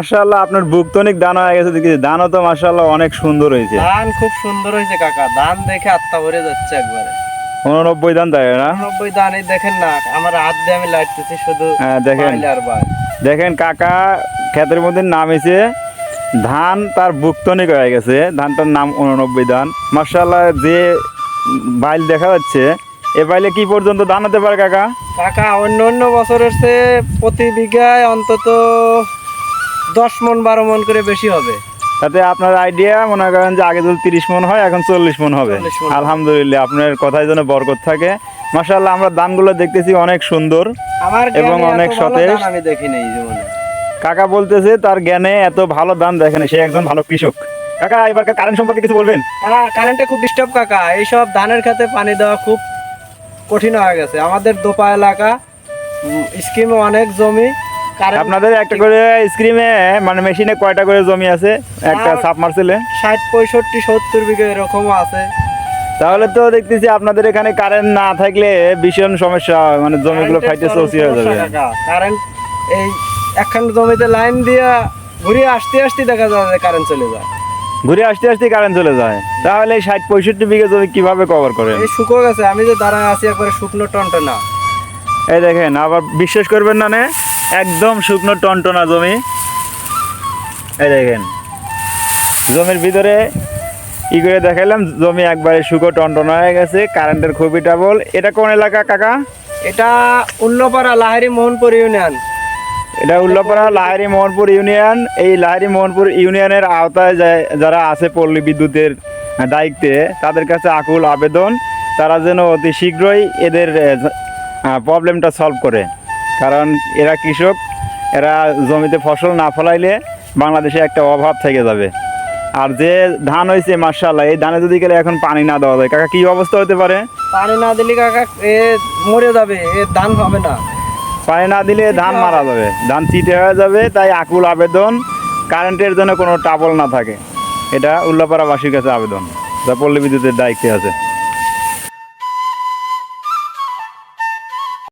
মাশাআল্লাহ আপনার বুক তো অনেক দানা হয়ে গেছে দেখি ধানও তো মাশাআল্লাহ অনেক সুন্দর হয়েছে। ধান খুব সুন্দর হয়েছে কাকা ধান দেখে আত্মা ভরে যাচ্ছে একবারে। উননব্বই ধান তাই না? নব্বই ধান এই দেখেন না আমার হাত দিয়ে আমি লাইতেছি শুধু হ্যাঁ, দেখেন। দেখেন কাকা ক্ষেতের মধ্যে নামেছে ধান তার বুকতনিক হয়ে গেছে ধানটার নাম উননব্বই ধান মার্শাল্লাহ যে বাইল দেখা যাচ্ছে এ বাইলে কি পর্যন্ত ধান হতে পারে কাকা? কাকা অন্য অন্য বছরের চেয়ে প্রতি বিঘায় অন্তত দশ মন বারো মন করে বেশি হবে। তাতে আপনার আইডিয়া মনে করেন যে আগে যদি তিরিশ মন হয় এখন চল্লিশ মন হবে। আলহামদুলিল্লাহ আপনার কথায় যেন বরকত থাকে। মার্শাল্লাহ আমরা ধানগুলো দেখতেছি অনেক সুন্দর এবং অনেক সতেজ। আমি দেখিনি কাকা বলতেছে তার জ্ঞানে এত ভালো ধান দেখেন সে একজন ভালো কৃষক। কাকা এবার কারেন্ট সম্পর্কে কিছু বলবেন? কারেন্টে খুব ডিস্টার্ব কাকা। এইসব ধানের খেতে পানি দেওয়া খুব কঠিন হয়ে গেছে। আমাদের দোপা এলাকা স্কিমে অনেক জমি আপনাদের একটা করে স্ক্রিমে মানে মেশিনে কয়টা করে জমি আছে? একটা সাবমার্সেলে ষাট পঁয়ষট্টি সত্তর বিঘা এরকম আছে। তাহলে তো দেখতেছি আপনাদের এখানে কারেন্ট না থাকলে ভীষণ সমস্যা হয়, মানে জমিগুলো খাইতে চৌচি হয়ে যাবে। কারেন্ট এই একখান জমিতে লাইন দিয়া ঘুরে আসতে আসতে দেখা যায় যে কারেন্ট চলে যায়। ঘুরে আসতে আসতে কারেন্ট চলে যায়। তাহলে এই ষাট পঁয়ষট্টি বিঘা জমি কীভাবে কভার এই শুকো গেছে আমি যে দাঁড়ায় আছি একবারে শুকনো টনটনা। এই দেখেন আবার বিশ্বাস করবেন না নে? একদম শুকনো টনটনা জমি। এই দেখেন। জমির ভিতরে ই করে দেখাইলাম জমি একবারে শুকো টনটনা হয়ে গেছে কারেন্টের খুবই ডাবল এটা কোন এলাকা কাকা? এটা উল্লপাড়া লাহারি মোহনপুর ইউনিয়ন। এটা উল্লপাড়া লাহারি মোহনপুর ইউনিয়ন। এই লাহারি মোহনপুর ইউনিয়নের আওতায় যারা আছে পল্লী বিদ্যুতের দায়িত্বে তাদের কাছে আকুল আবেদন। তারা যেন অতি শীঘ্রই এদের প্রবলেমটা সলভ করে। কারণ এরা কৃষক এরা জমিতে ফসল না ফলাইলে বাংলাদেশে একটা অভাব থেকে যাবে। আর যে ধান হয়েছে মার্শাল্লাহ এই ধানে যদি গেলে এখন পানি না দেওয়া যায়। কাকা কী অবস্থা হতে পারে? পানি না দিলে কাকা এ মরে যাবে এ ধান হবে না। পানি না দিলে ধান মারা যাবে। ধান চিটে হয়ে যাবে তাই আকুল আবেদন। কারেন্টের জন্য কোনো টাবল না থাকে। এটা উল্লাপাড়াবাসীর কাছে আবেদন যা পল্লী বিদ্যুতের দায়িত্বে আছে।